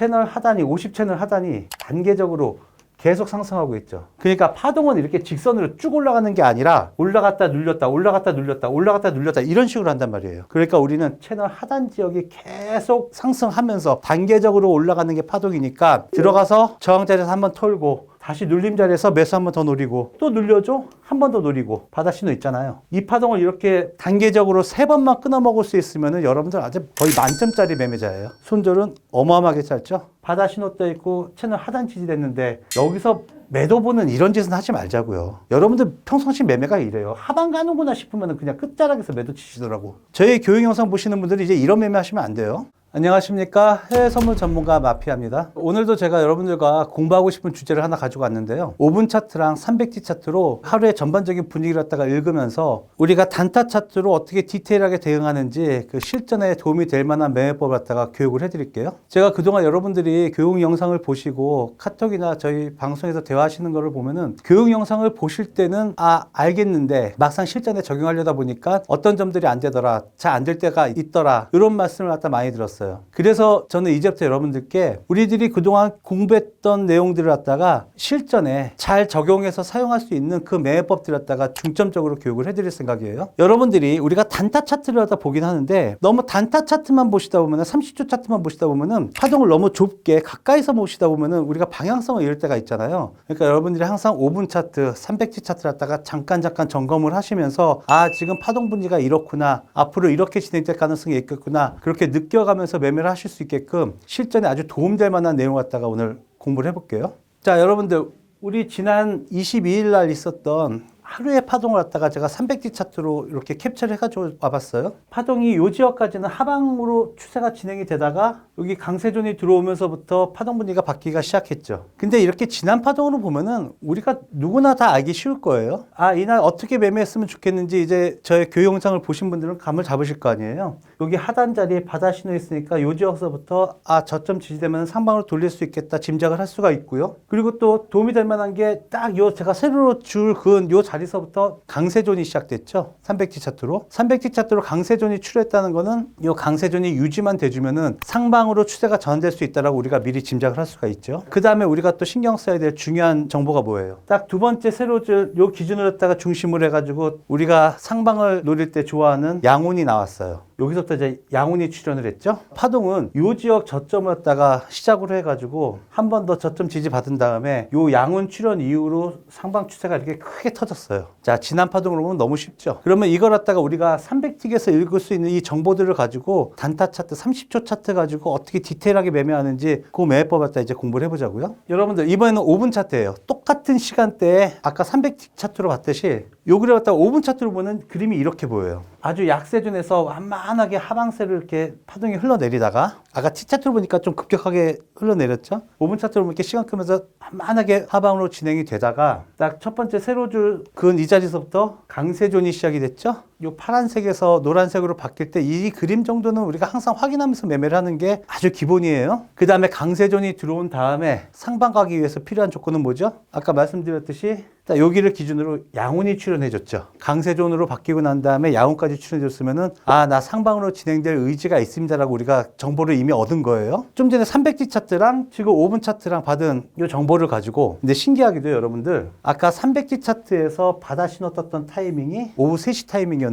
채널 하단이 50채널 하단이 단계적으로 계속 상승하고 있죠. 그러니까 파동은 이렇게 직선으로 쭉 올라가는 게 아니라 올라갔다 눌렸다, 올라갔다 눌렸다, 올라갔다 눌렸다 이런 식으로 한단 말이에요. 그러니까 우리는 채널 하단 지역이 계속 상승하면서 단계적으로 올라가는 게 파동이니까 들어가서 저항 자리에서 한번 털고 다시 눌림 자리에서 매수 한 번 더 노리고 또 눌려줘 한 번 더 노리고 바다 신호 있잖아요. 이 파동을 이렇게 단계적으로 세 번만 끊어 먹을 수 있으면은 여러분들 아주 거의 만점짜리 매매자예요. 손절은 어마어마하게 짧죠. 바다 신호 떠 있고 채널 하단 지지됐는데 여기서 매도 보는 이런 짓은 하지 말자고요. 여러분들 평상시 매매가 이래요. 하방 가는구나 싶으면 그냥 끝자락에서 매도 치시더라고. 저희 교육 영상 보시는 분들이 이제 이런 매매 하시면 안 돼요. 안녕하십니까? 해외 선물 전문가 마피아입니다. 오늘도 제가 여러분들과 공부하고 싶은 주제를 하나 가지고 왔는데요. 5분 차트랑 300D 차트로 하루의 전반적인 분위기를 갖다가 읽으면서 우리가 단타 차트로 어떻게 디테일하게 대응하는지 그 실전에 도움이 될 만한 매매법을 갖다가 교육을 해드릴게요. 제가 그동안 여러분들이 교육 영상을 보시고 카톡이나 저희 방송에서 대화하시는 거를 보면은 교육 영상을 보실 때는 아 알겠는데 막상 실전에 적용하려다 보니까 어떤 점들이 안 되더라 잘 안 될 때가 있더라 이런 말씀을 갖다 많이 들었어요 그래서 저는 이제부터 여러분들께 우리들이 그동안 공부했던 내용들을 갖다가 실전에 잘 적용해서 사용할 수 있는 그 매매법들을 갖다가 중점적으로 교육을 해드릴 생각이에요. 여러분들이 우리가 단타 차트를 하다 보긴 하는데 너무 단타 차트만 보시다 보면은 30초 차트만 보시다 보면은 파동을 너무 좁게 가까이서 보시다 보면은 우리가 방향성을 잃을 때가 있잖아요. 그러니까 여러분들이 항상 5분 차트 300지 차트를 갖다가 잠깐 잠깐 점검을 하시면서 아 지금 파동 분위기가 이렇구나 앞으로 이렇게 진행될 가능성이 있겠구나 그렇게 느껴가면서 매매를 하실 수 있게끔 실전에 아주 도움될 만한 내용 갖다가 오늘 공부를 해볼게요. 자 여러분들 우리 지난 22일 날 있었던 하루의 파동을 갖다가 제가 300D 차트로 이렇게 캡처를 해가지고 와봤어요. 파동이 요 지역까지는 하방으로 추세가 진행이 되다가 여기 강세존이 들어오면서부터 파동 분위기가 바뀌기가 시작했죠. 근데 이렇게 지난 파동으로 보면은 우리가 누구나 다 알기 쉬울 거예요. 아, 이날 어떻게 매매했으면 좋겠는지 이제 저의 교육 영상을 보신 분들은 감을 잡으실 거 아니에요. 여기 하단 자리에 바다 신호 있으니까 요 지역서부터 아, 저점 지지되면 상방으로 돌릴 수 있겠다 짐작을 할 수가 있고요. 그리고 또 도움이 될 만한 게 딱 요 제가 세로로 줄 그은 요 자리 서부터 강세존이 시작됐죠. 300T 차트로. 300T 차트로 강세존이 출했다는 거는 요 강세존이 유지만 돼주면은 상방으로 추세가 전환될 수 있다라고 우리가 미리 짐작을 할 수가 있죠. 그 다음에 우리가 또 신경 써야 될 중요한 정보가 뭐예요? 딱 두 번째 세로줄 요 기준으로 했다가 중심을 해가지고 우리가 상방을 노릴 때 좋아하는 양운이 나왔어요. 여기서부터 이제 양운이 출현을 했죠. 파동은 요 지역 저점을 갖다가 시작으로 해가지고 한 번 더 저점 지지 받은 다음에 요 양운 출현 이후로 상방 추세가 이렇게 크게 터졌어요. 자, 지난 파동으로 보면 너무 쉽죠. 그러면 이걸 갖다가 우리가 300틱에서 읽을 수 있는 이 정보들을 가지고 단타 차트, 30초 차트 가지고 어떻게 디테일하게 매매하는지 그 매매법 갖다 이제 공부를 해보자고요. 여러분들 이번에는 5분 차트예요. 똑같은 시간대에 아까 300틱 차트로 봤듯이 요그를 갖다가 5분 차트로 보는 그림이 이렇게 보여요. 아주 약세존에서 완만하게 하방세를 이렇게 파동이 흘러내리다가 아까 T 차트로 보니까 좀 급격하게 흘러내렸죠. 5분 차트로 보면 이렇게 시간 끄면서 완만하게 하방으로 진행이 되다가 딱 첫 번째 세로줄 근 이 자리에서부터 강세존이 시작이 됐죠. 요 파란색에서 노란색으로 바뀔 때 이 그림 정도는 우리가 항상 확인하면서 매매를 하는 게 아주 기본이에요. 그 다음에 강세존이 들어온 다음에 상방 가기 위해서 필요한 조건은 뭐죠? 아까 말씀드렸듯이 자, 여기를 기준으로 양운이 출현해줬죠. 강세존으로 바뀌고 난 다음에 양운까지 출현해줬으면은 아, 나 상방으로 진행될 의지가 있습니다라고 우리가 정보를 이미 얻은 거예요. 좀 전에 300D 차트랑 지금 5분 차트랑 받은 이 정보를 가지고 근데 신기하게도 여러분들 아까 300D 차트에서 신호 떴던 타이밍이 오후 3시 타이밍이었는데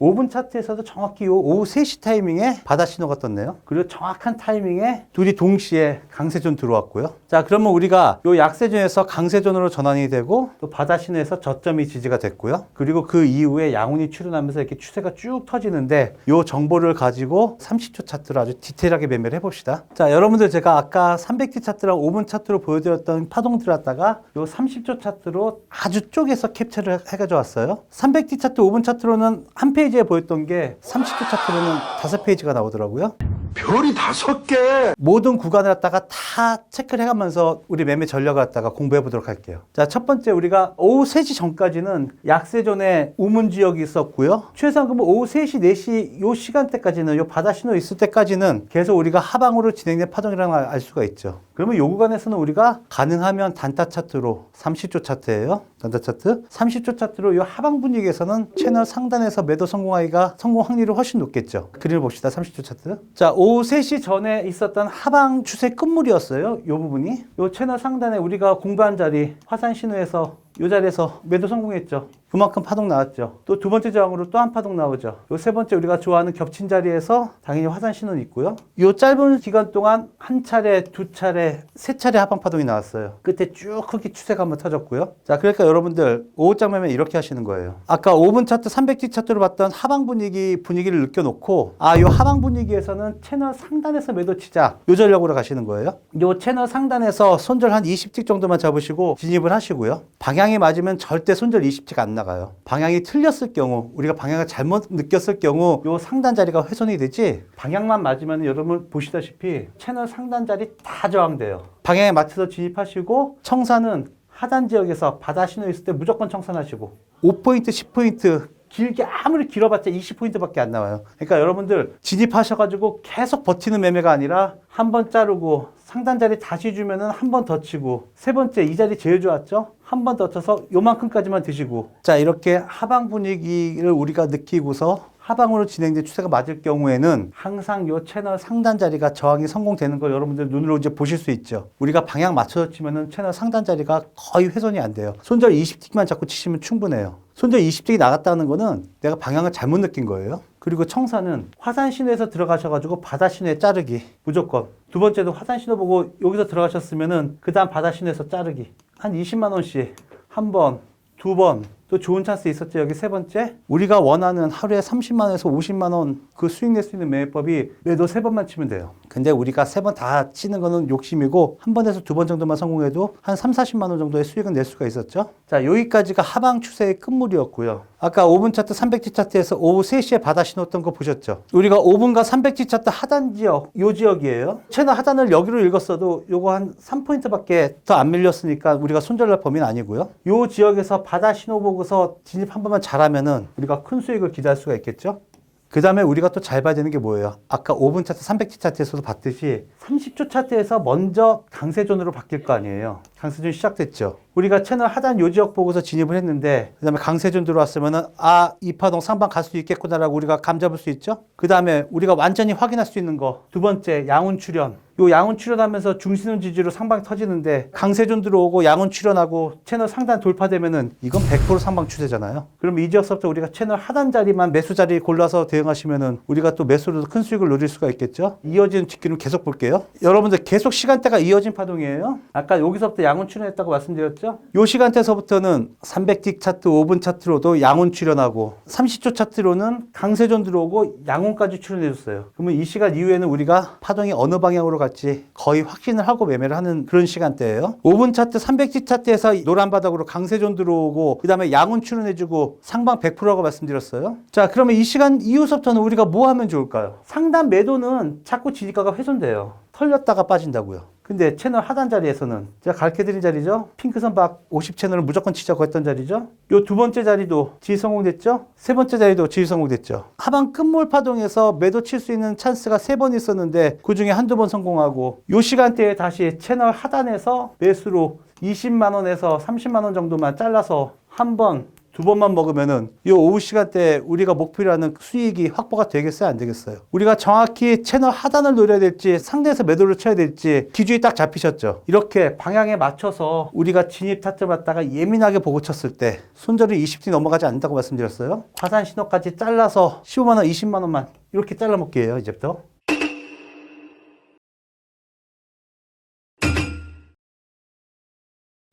5분 차트에서도 정확히 이 오후 3시 타이밍에 바다 신호가 떴네요. 그리고 정확한 타이밍에 둘이 동시에 강세존 들어왔고요. 자, 그러면 우리가 이 약세존에서 강세존으로 전환이 되고 또 바다 신호에서 저점이 지지가 됐고요. 그리고 그 이후에 양운이 출현하면서 이렇게 추세가 쭉 터지는데 이 정보를 가지고 30초 차트로 아주 디테일하게 매매를 해봅시다. 자, 여러분들 제가 아까 300D 차트랑 5분 차트로 보여드렸던 파동들 갖다가 이 30초 차트로 아주 쪼개서 캡처를 해가지고 왔어요. 300D 차트, 5분 차트로는 한 페이지에 보였던 게 30초 차트로는 다섯 페이지가 나오더라고요. 별이 다섯 개. 모든 구간을 갖다가 다 체크를 해가면서 우리 매매 전략을 갖다가 공부해 보도록 할게요. 자, 첫 번째 우리가 오후 3시 전까지는 약세존에 우문 지역이 있었고요. 최상금은 오후 3시, 4시 요 시간대까지는 요 바다 신호 있을 때까지는 계속 우리가 하방으로 진행된 파동이라는 걸 알 수가 있죠. 그러면 요 구간에서는 우리가 가능하면 단타 차트로 30초 차트예요. 단타 차트. 30초 차트로 요 하방 분위기에서는 채널 상단에서 매도 성공하기가 성공 확률이 훨씬 높겠죠. 그림을 봅시다. 30초 차트. 자, 오후 3시 전에 있었던 하방 추세 끝물이었어요. 이 부분이. 이 채널 상단에 우리가 공부한 자리 화산 신호에서 이 자리에서 매도 성공했죠. 그만큼 파동 나왔죠. 또 두 번째 저항으로 또 한 파동 나오죠. 요 세 번째 우리가 좋아하는 겹친 자리에서 당연히 화산 신호는 있고요. 요 짧은 기간 동안 한 차례, 두 차례, 세 차례 하방 파동이 나왔어요. 끝에 쭉 크게 추세가 한번 터졌고요. 자, 그러니까 여러분들 오후장 매매 이렇게 하시는 거예요. 아까 5분 차트, 300지 차트로 봤던 하방 분위기 분위기를 느껴놓고 아, 요 하방 분위기에서는 채널 상단에서 매도 치자. 요 전략으로 가시는 거예요. 요 채널 상단에서 손절 한 20직 정도만 잡으시고 진입을 하시고요. 방향 이 맞으면 절대 손절 20직 안 나가요. 방향이 틀렸을 경우, 우리가 방향을 잘못 느꼈을 경우 요 상단 자리가 훼손이 되지 방향만 맞으면 여러분 보시다시피 채널 상단 자리 다 저항돼요. 방향에 맞춰서 진입하시고 청사는 하단 지역에서 바다 신호 있을 때 무조건 청산하시고 5포인트, 10포인트 길게 아무리 길어봤자 20포인트밖에 안 나와요. 그러니까 여러분들 진입하셔가지고 계속 버티는 매매가 아니라 한 번 자르고 상단 자리 다시 주면은 한 번 더 치고 세 번째 이 자리 제일 좋았죠? 한 번 더 쳐서 요만큼까지만 드시고 자 이렇게 하방 분위기를 우리가 느끼고서 하방으로 진행된 추세가 맞을 경우에는 항상 요 채널 상단 자리가 저항이 성공되는 걸 여러분들 눈으로 이제 보실 수 있죠. 우리가 방향 맞춰서 치면은 채널 상단 자리가 거의 훼손이 안 돼요. 손절 20틱만 잡고 치시면 충분해요. 손절 20틱이 나갔다는 거는 내가 방향을 잘못 느낀 거예요. 그리고 청사는 화산 신호에서 들어가셔가지고 바다 신호에 자르기 무조건 두 번째도 화산 신호 보고 여기서 들어가셨으면은 그 다음 바다 신호에서 자르기 한 20만 원씩 한 번, 두 번, 또 좋은 찬스 있었죠. 여기 세 번째. 우리가 원하는 하루에 30만 원에서 50만 원 그 수익 낼 수 있는 매매법이 매도 세 번만 치면 돼요. 근데 우리가 세 번 다 치는 거는 욕심이고 한 번에서 두 번 정도만 성공해도 한 3, 40만 원 정도의 수익은 낼 수가 있었죠. 자, 여기까지가 하방 추세의 끝물이었고요. 아까 5분 차트, 300지 차트에서 오후 3시에 받아 신었던 거 보셨죠? 우리가 5분과 300지 차트 하단 지역, 요 지역이에요. 채널 하단을 여기로 읽었어도 요거 한 3포인트밖에 더 안 밀렸으니까 우리가 손절날 범위는 아니고요. 요 지역에서 바다 신호 보고서 진입 한 번만 잘하면은 우리가 큰 수익을 기대할 수가 있겠죠? 그 다음에 우리가 또 잘 봐야 되는 게 뭐예요? 아까 5분 차트, 300지 차트에서도 봤듯이 30초 차트에서 먼저 강세존으로 바뀔 거 아니에요. 강세존 시작됐죠. 우리가 채널 하단 요 지역 보고서 진입을 했는데 그 다음에 강세존 들어왔으면은 아, 이 파동 상방 갈 수 있겠구나라고 우리가 감 잡을 수 있죠. 그 다음에 우리가 완전히 확인할 수 있는 거 두 번째 양운 출현. 요 양운 출현하면서 중심은 지지로 상방 터지는데 강세존 들어오고 양운 출현하고 채널 상단 돌파되면은 이건 100% 상방 추세잖아요. 그럼 이 지역서부터 우리가 채널 하단 자리만 매수 자리 골라서 대응하시면은 우리가 또 매수로 큰 수익을 누릴 수가 있겠죠. 이어지는 직기는 계속 볼게요. 여러분들 계속 시간대가 이어진 파동이에요. 아까 여기서부터 양운 출현했다고 말씀드렸죠. 요 시간대서부터는 300틱 차트, 5분 차트로도 양운 출현하고 30초 차트로는 강세존 들어오고 양운까지 출현해줬어요. 그러면 이 시간 이후에는 우리가 파동이 어느 방향으로 갈지 거의 확신을 하고 매매를 하는 그런 시간대예요. 5분 차트, 300틱 차트에서 노란 바닥으로 강세존 들어오고 그 다음에 양운 출현해주고 상방 100%라고 말씀드렸어요. 자, 그러면 이 시간 이후서부터는 우리가 뭐 하면 좋을까요? 상단 매도는 자꾸 지지가가 훼손돼요. 털렸다가 빠진다고요. 근데 채널 하단 자리에서는 제가 가르쳐드린 자리죠. 핑크선 박 50 채널을 무조건 치자고 했던 자리죠. 요 두 번째 자리도 지지 성공됐죠. 세 번째 자리도 지지 성공됐죠. 하방 끝몰 파동에서 매도 칠 수 있는 찬스가 세 번 있었는데 그 중에 한두 번 성공하고 요 시간대에 다시 채널 하단에서 매수로 20만 원에서 30만 원 정도만 잘라서 한 번, 두 번만 먹으면은 이 오후 시간대 우리가 목표로 하는 수익이 확보가 되겠어요? 안 되겠어요? 우리가 정확히 채널 하단을 노려야 될지 상대에서 매도를 쳐야 될지 기준이 딱 잡히셨죠? 이렇게 방향에 맞춰서 우리가 진입 타점 맞다가 예민하게 보고 쳤을 때 손절이 20티 넘어가지 않는다고 말씀드렸어요. 화산 신호까지 잘라서 15만 원, 20만 원만 이렇게 잘라 먹기예요, 이제부터.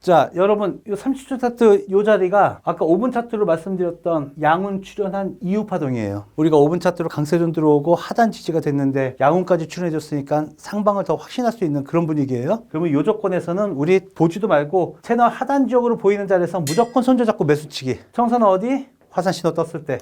자, 여러분, 이 30초 차트 이 자리가 아까 5분 차트로 말씀드렸던 양운 출현한 이후 파동이에요. 우리가 5분 차트로 강세존 들어오고 하단 지지가 됐는데 양운까지 출현해줬으니까 상방을 더 확신할 수 있는 그런 분위기예요. 그러면 이 조건에서는 우리 보지도 말고 채널 하단 지역으로 보이는 자리에서 무조건 손절 잡고 매수치기. 청사는 어디? 화산 신호 떴을 때.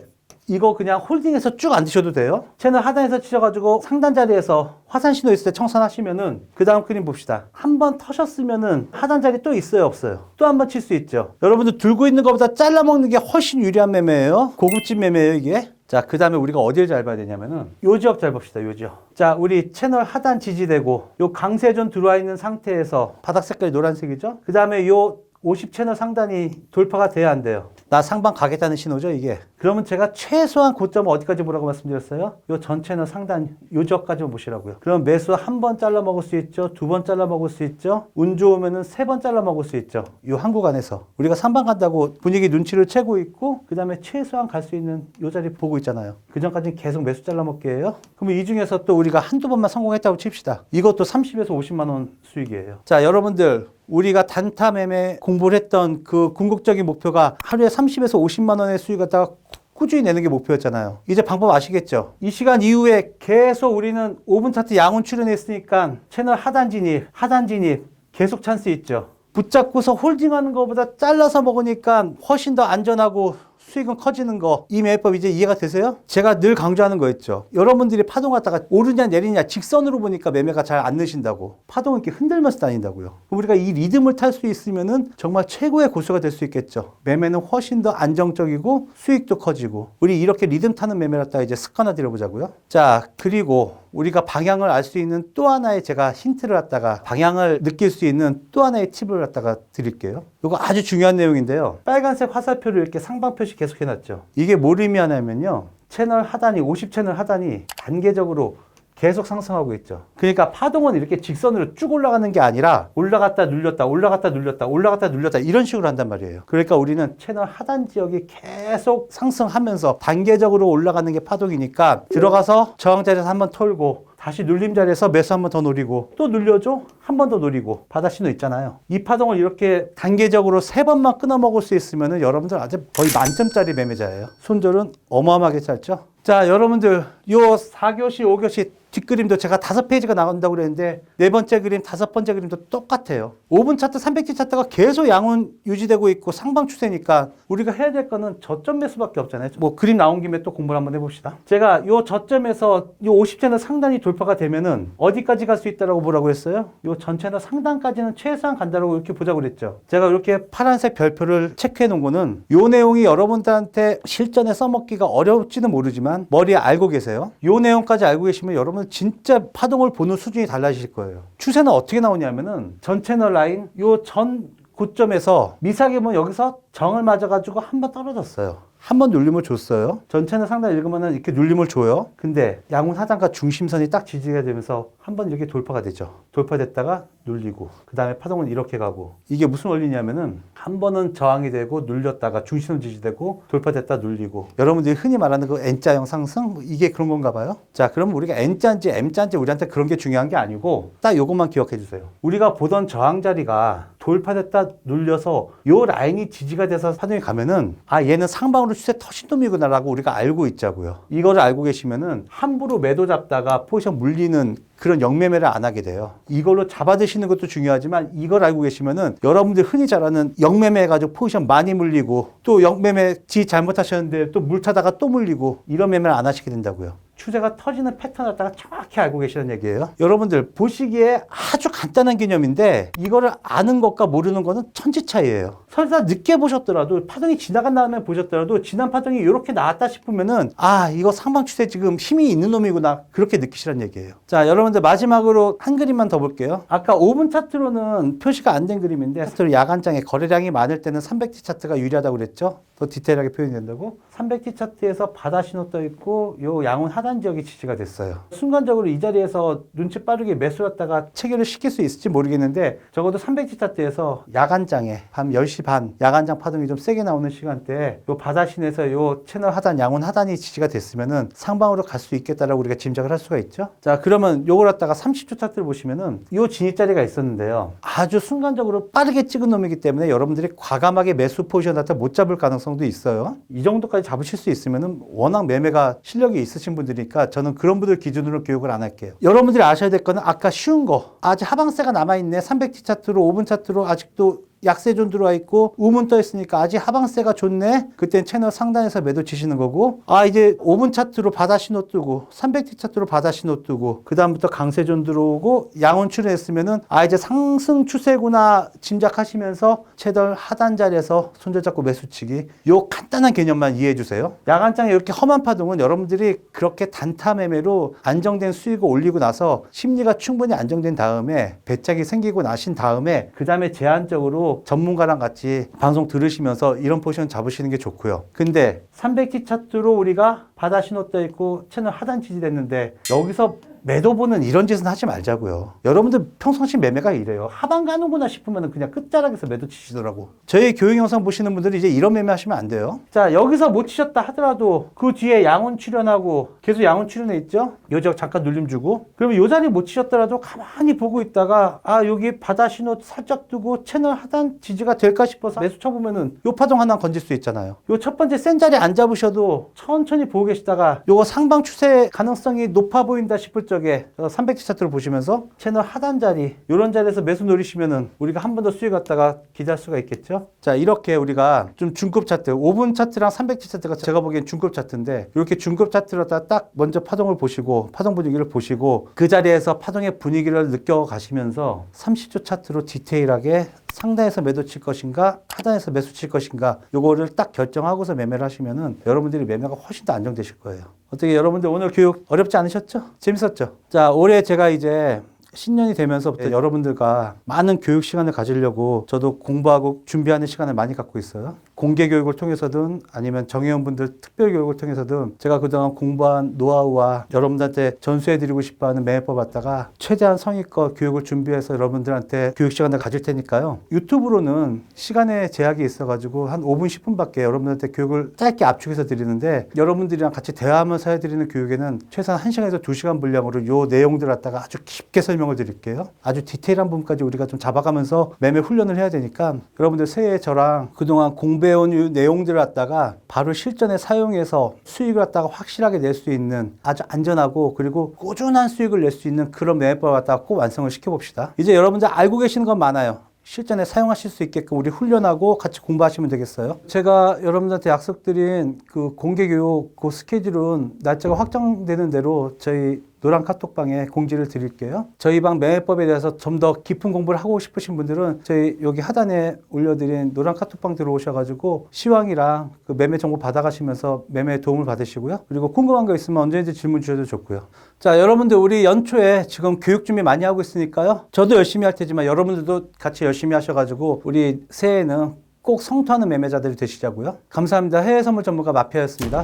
이거 그냥 홀딩해서 쭉 안 드셔도 돼요. 채널 하단에서 치셔가지고 상단 자리에서 화산 신호 있을 때 청산하시면은 그 다음 그림 봅시다. 한 번 터셨으면은 하단 자리 또 있어요, 없어요? 또 한 번 칠 수 있죠. 여러분들 들고 있는 것보다 잘라 먹는 게 훨씬 유리한 매매예요. 고급진 매매예요, 이게. 자, 그 다음에 우리가 어디를 잘 봐야 되냐면은 요 지역 잘 봅시다, 요 지역. 자, 우리 채널 하단 지지되고 요 강세존 들어와 있는 상태에서 바닥 색깔이 노란색이죠? 그 다음에 요 50 채널 상단이 돌파가 돼야 안 돼요. 나 상방 가겠다는 신호죠, 이게. 그러면 제가 최소한 고점은 어디까지 보라고 말씀드렸어요? 요 전체는 상단 요저까지 보시라고요. 그럼 매수 한 번 잘라 먹을 수 있죠. 두 번 잘라 먹을 수 있죠. 운 좋으면은 세 번 잘라 먹을 수 있죠. 요 한국 안에서 우리가 상방 간다고 분위기 눈치를 채고 있고 그다음에 최소한 갈 수 있는 요 자리 보고 있잖아요. 그 전까지는 계속 매수 잘라 먹기예요. 그러면 이 중에서 또 우리가 한두 번만 성공했다고 칩시다. 이것도 30에서 50만 원 수익이에요. 자, 여러분들 우리가 단타 매매 공부를 했던 그 궁극적인 목표가 하루에 30에서 50만 원의 수익 갖다가 꾸준히 내는 게 목표였잖아요. 이제 방법 아시겠죠? 이 시간 이후에 계속 우리는 5분 차트 양운 출연했으니까 채널 하단 진입, 하단 진입 계속 찬스 있죠. 붙잡고서 홀딩하는 것보다 잘라서 먹으니까 훨씬 더 안전하고 수익은 커지는 거. 이 매매법 이제 이해가 되세요? 제가 늘 강조하는 거였죠. 여러분들이 파동 갔다가 오르냐 내리냐 직선으로 보니까 매매가 잘안 느신다고. 파동을 이렇게 흔들면서 다닌다고요. 우리가 이 리듬을 탈 수 있으면은 정말 최고의 고수가 될 수 있겠죠. 매매는 훨씬 더 안정적이고 수익도 커지고. 우리 이렇게 리듬 타는 매매를 갖다가 이제 습관화 들어보자고요. 자, 그리고 우리가 방향을 알 수 있는 또 하나의 제가 힌트를 갖다가 방향을 느낄 수 있는 또 하나의 팁을 갖다가 드릴게요. 이거 아주 중요한 내용인데요. 빨간색 화살표를 이렇게 상방 표시 계속 해놨죠. 이게 뭘 의미하냐면요. 채널 하단이 50 채널 하단이 단계적으로 계속 상승하고 있죠. 그러니까 파동은 이렇게 직선으로 쭉 올라가는 게 아니라 올라갔다 눌렸다, 올라갔다 눌렸다, 올라갔다 눌렸다 이런 식으로 한단 말이에요. 그러니까 우리는 채널 하단 지역이 계속 상승하면서 단계적으로 올라가는 게 파동이니까 들어가서 저항 자리에서 한번 털고 다시 눌림 자리에서 매수 한번 더 노리고 또 눌려줘 한 번 더 노리고 바다 신호 있잖아요. 이 파동을 이렇게 단계적으로 세 번만 끊어 먹을 수 있으면은 여러분들 아주 거의 만점짜리 매매자예요. 손절은 어마어마하게 짧죠. 자, 여러분들 요 4교시, 5교시 뒷그림도 제가 다섯 페이지가 나온다고 그랬는데 네 번째 그림, 다섯 번째 그림도 똑같아요. 5분 차트, 300지 차트가 계속 양은 유지되고 있고 상방 추세니까 우리가 해야 될 거는 저점 매수밖에 없잖아요. 뭐 그림 나온 김에 또 공부를 한번 해봅시다. 제가 요 저점에서 요 50채널 상단이 돌파가 되면은 어디까지 갈 수 있다라고 보라고 했어요? 요 전체는 상단까지는 최소한 간다라고 이렇게 보자고 그랬죠. 제가 이렇게 파란색 별표를 체크해 놓은 거는 요 내용이 여러분들한테 실전에 써먹기가 어려울지는 모르지만 머리에 알고 계세요. 요 내용까지 알고 계시면 여러분 진짜 파동을 보는 수준이 달라지실 거예요. 추세는 어떻게 나오냐면은 전 채널 라인 요전 고점에서 미사기 보면 여기서 정을 맞아가지고 한 번 떨어졌어요. 한 번 눌림을 줬어요. 전체는 상당히 읽으면 이렇게 눌림을 줘요. 근데 양훈 하단과 중심선이 딱 지지가 되면서 한 번 이렇게 돌파가 되죠. 돌파됐다가 눌리고 그 다음에 파동은 이렇게 가고 이게 무슨 원리냐면은 한 번은 저항이 되고 눌렸다가 중심선 지지되고 돌파됐다 눌리고 여러분들이 흔히 말하는 그 N자형 상승 뭐 이게 그런 건가 봐요. 자 그럼 우리가 N자인지 M자인지 우리한테 그런 게 중요한 게 아니고 딱 요것만 기억해 주세요. 우리가 보던 저항 자리가 돌파됐다 눌려서 요 라인이 지지가 돼서 파동이 가면은 아 얘는 상방으로 추세 터진 놈이구나라고 우리가 알고 있자고요. 이거를 알고 계시면은 함부로 매도 잡다가 포지션 물리는 그런 영매매를 안 하게 돼요. 이걸로 잡아드시는 것도 중요하지만 이걸 알고 계시면은 여러분들 흔히 잘하는 영매매 해가지고 포지션 많이 물리고 또 영매매 지 잘못하셨는데 또 물 타다가 또 물리고 이런 매매를 안 하시게 된다고요. 추세가 터지는 패턴을 갖다가 정확히 알고 계시는 얘기예요. 여러분들 보시기에 아주 간단한 개념인데 이거를 아는 것과 모르는 거는 천지 차이예요. 설사 늦게 보셨더라도 파동이 지나간 다음에 보셨더라도 지난 파동이 이렇게 나왔다 싶으면은 아 이거 상방 추세 지금 힘이 있는 놈이구나 그렇게 느끼시란 얘기예요. 자 여러분 들 마지막으로 한 그림만 더 볼게요. 아까 5분 차트로는 표시가 안 된 그림인데 차트로 야간장에 거래량이 많을 때는 300T 차트가 유리하다고 그랬죠. 더 디테일하게 표현이 된다고. 300T 차트에서 바다 신호 떠 있고 요 양은 하단 지역이 지지가 됐어요. 순간적으로 이 자리에서 눈치 빠르게 매수했다가 체결을 시킬 수 있을지 모르겠는데 적어도 300T 차트에서 야간장에 밤 10시 반 야간장 파동이 좀 세게 나오는 시간대에 요 바다 신에서 요 채널 하단 양은 하단이 지지가 됐으면은 상방으로 갈 수 있겠다라고 우리가 짐작을 할 수가 있죠. 자 그러면 요걸 갖다가 30초 차트를 보시면은 요 진입 자리가 있었는데요. 아주 순간적으로 빠르게 찍은 놈이기 때문에 여러분들이 과감하게 매수 포지션 갖다 못 잡을 가능성도 있어요. 이 정도까지 잡으실 수 있으면은 워낙 매매가 실력이 있으신 분들이니까 저는 그런 분들 기준으로 교육을 안 할게요. 여러분들이 아셔야 될 거는 아까 쉬운 거 아직 하방세가 남아있네 300T 차트로 5분 차트로 아직도 약세존 들어와 있고 우문 떠 있으니까 아직 하방세가 좋네. 그땐 채널 상단에서 매도 치시는 거고 아 이제 5분 차트로 바다 신호 뜨고 300T 차트로 바다 신호 뜨고 그 다음부터 강세존 들어오고 양원 출현했으면은 아 이제 상승 추세구나 짐작하시면서 채널 하단 자리에서 손절 잡고 매수치기 요 간단한 개념만 이해해 주세요. 야간장에 이렇게 험한 파동은 여러분들이 그렇게 단타 매매로 안정된 수익을 올리고 나서 심리가 충분히 안정된 다음에 배짝이 생기고 나신 다음에 그 다음에 제한적으로 전문가랑 같이 방송 들으시면서 이런 포지션 잡으시는 게 좋고요. 근데 300지 차트로 우리가 바다 신호 떠 있고 채널 하단 지지됐는데 여기서 매도 보는 이런 짓은 하지 말자고요. 여러분들 평상시 매매가 이래요. 하방 가는구나 싶으면 그냥 끝자락에서 매도 치시더라고. 저희 교육 영상 보시는 분들이 이제 이런 매매 하시면 안 돼요. 자, 여기서 못 치셨다 하더라도 그 뒤에 양원 출연하고 계속 양원 출연해 있죠? 요적 잠깐 눌림 주고. 그러면 요 자리 못 치셨더라도 가만히 보고 있다가 아, 여기 바다 신호 살짝 두고 채널 하단 지지가 될까 싶어서 매수 쳐보면은 요 파동 하나 건질 수 있잖아요. 요 첫 번째 센 자리 안 잡으셔도 천천히 보고 계시다가 요거 상방 추세 가능성이 높아 보인다 싶을 적에 300지 차트를 보시면서 채널 하단 자리 요런 자리에서 매수 노리시면은 우리가 한 번 더 수익 갖다가 기대할 수가 있겠죠. 자 이렇게 우리가 좀 중급 차트 5분 차트랑 300지 차트가 제가 보기엔 중급 차트인데 이렇게 중급 차트로 딱 먼저 파동을 보시고 파동 분위기를 보시고 그 자리에서 파동의 분위기를 느껴 가시면서 30초 차트로 디테일하게 상단에서 매도 칠 것인가 하단에서 매수 칠 것인가 요거를 딱 결정하고서 매매를 하시면은 여러분들이 매매가 훨씬 더 안정되실 거예요. 어떻게 여러분들 오늘 교육 어렵지 않으셨죠? 재밌었죠? 자, 올해 제가 이제 신년이 되면서부터 여러분들과 많은 교육 시간을 가지려고 저도 공부하고 준비하는 시간을 많이 갖고 있어요. 공개 교육을 통해서든 아니면 정회원분들 특별 교육을 통해서든 제가 그동안 공부한 노하우와 여러분들한테 전수해드리고 싶어하는 매매법 갖다가 최대한 성의껏 교육을 준비해서 여러분들한테 교육 시간을 가질 테니까요. 유튜브로는 시간의 제약이 있어가지고 한 5분 10분밖에 여러분들한테 교육을 짧게 압축해서 드리는데 여러분들이랑 같이 대화하면서 해드리는 교육에는 최소한 1시간에서 2시간 분량으로 요 내용들 갖다가 아주 깊게 설명 을 드릴게요. 아주 디테일한 부분까지 우리가 좀 잡아가면서 매매 훈련을 해야 되니까 여러분들 새해 저랑 그동안 공부해온 이 내용들을 갖다가 바로 실전에 사용해서 수익을 갖다가 확실하게 낼 수 있는 아주 안전하고 그리고 꾸준한 수익을 낼 수 있는 그런 매매법을 갖다가 꼭 완성을 시켜봅시다. 이제 여러분들 알고 계시는 건 많아요. 실전에 사용하실 수 있게끔 우리 훈련하고 같이 공부하시면 되겠어요. 제가 여러분들한테 약속드린 그 공개 교육 그 스케줄은 날짜가 확정되는 대로 저희 노란 카톡방에 공지를 드릴게요. 저희 방 매매법에 대해서 좀 더 깊은 공부를 하고 싶으신 분들은 저희 여기 하단에 올려드린 노란 카톡방 들어오셔가지고 시황이랑 그 매매 정보 받아가시면서 매매 도움을 받으시고요. 그리고 궁금한 거 있으면 언제든지 질문 주셔도 좋고요. 자, 여러분들 우리 연초에 지금 교육 준비 많이 하고 있으니까요. 저도 열심히 할 테지만 여러분들도 같이 열심히 하셔가지고 우리 새해에는 꼭 성투하는 매매자들이 되시자고요. 감사합니다. 해외 선물 전문가 마피아였습니다.